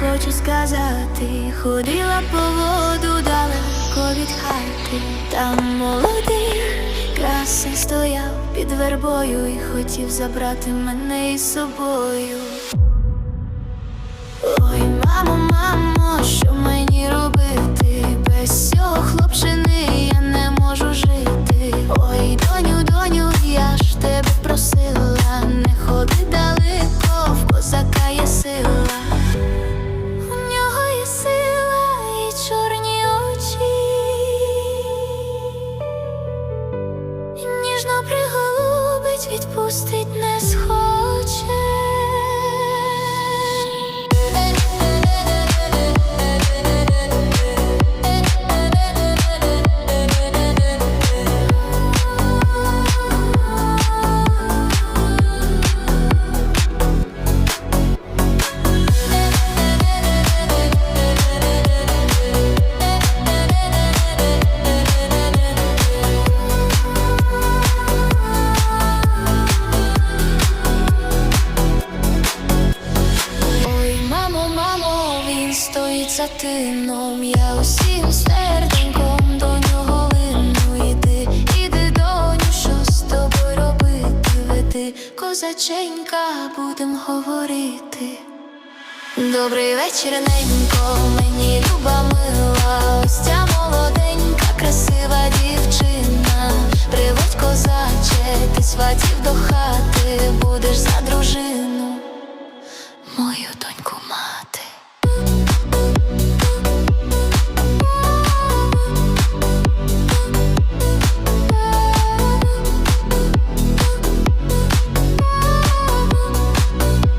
хочу сказати, ходила по воду далеко від хати, там молодий, красень стояв під вербою І хотів забрати мене із собою. Ніжно приголубить, відпустить не стоїть за тином. Я усім серденьком до нього лину. Іди, іди, доню, що з тобою робити? Веди, козаченька, будем говорити. Добрий вечір, ненько, мені люба мила, ось ця молоденька, красива дівчина. Приводь козаче, ти сватів до хати, будеш за дружину.